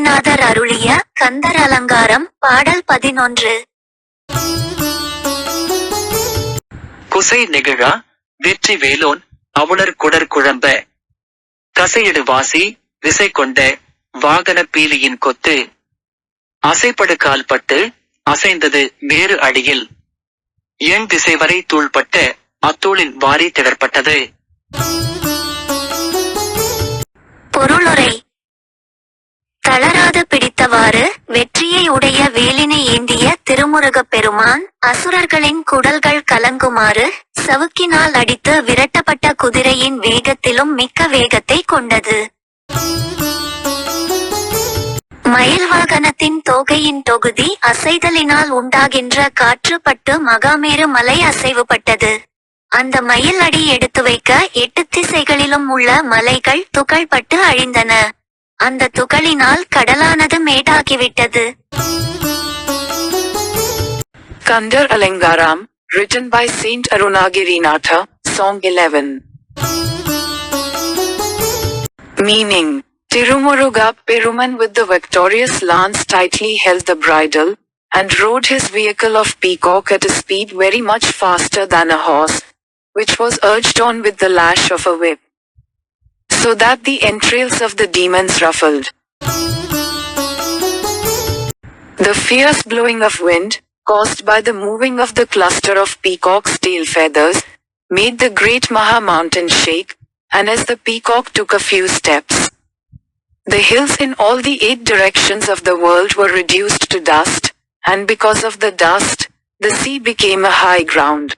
அருணகிரிநாதர் அருளிய கந்தர் அலங்காரம் பாடல் பதினொன்று. குசை நெகிழா வெற்றி வேலோன் அவுணர் குடர் குழம்ப. கசையிடு வாசி விசை கொண்ட வாகன பீலியின் கொத்து. அசைப்படு கால்பட்டு அசைந்தது வேறு அடியில். எண் திசை வரை தூள்பட்ட அத்தூளின் வாரி திடற்பட்டது. உடைய ஏந்திய திருமுருகப் பெருமான் அசுரர்களின் குடல்கள் கலங்குமாறு சவுக்கினால் அடித்து விரட்டப்பட்ட குதிரையின் வேகத்திலும் மிக்க வேகத்தை கொண்டது. மயில் வாகனத்தின் தோகையின் தொகுதி அசைதலினால் உண்டாகின்ற காற்று பட்டு மகாமேரு மலை அசைவுபட்டது. அந்த மயில் அடி எடுத்து வைக்க எட்டு திசைகளிலும் உள்ள மலைகள் துகள்பட்டு அழிந்தன. அந்த துகளினால் கடலானது மேடாகிவிட்டது. Kandar Alangaram, written by Saint Arunagirinatha, Song 11. Meaning, Tirumuruga Peruman with the victorious lance tightly held the bridle, and rode his vehicle of peacock at a speed very much faster than a horse, which was urged on with the lash of a whip. So that the entrails of the demons ruffled. The fierce blowing of wind, caused by the moving of the cluster of peacock's tail feathers, made the great Maha mountain shake, and as the peacock took a few steps, the hills in all the eight directions of the world were reduced to dust, and because of the dust, the sea became a high ground.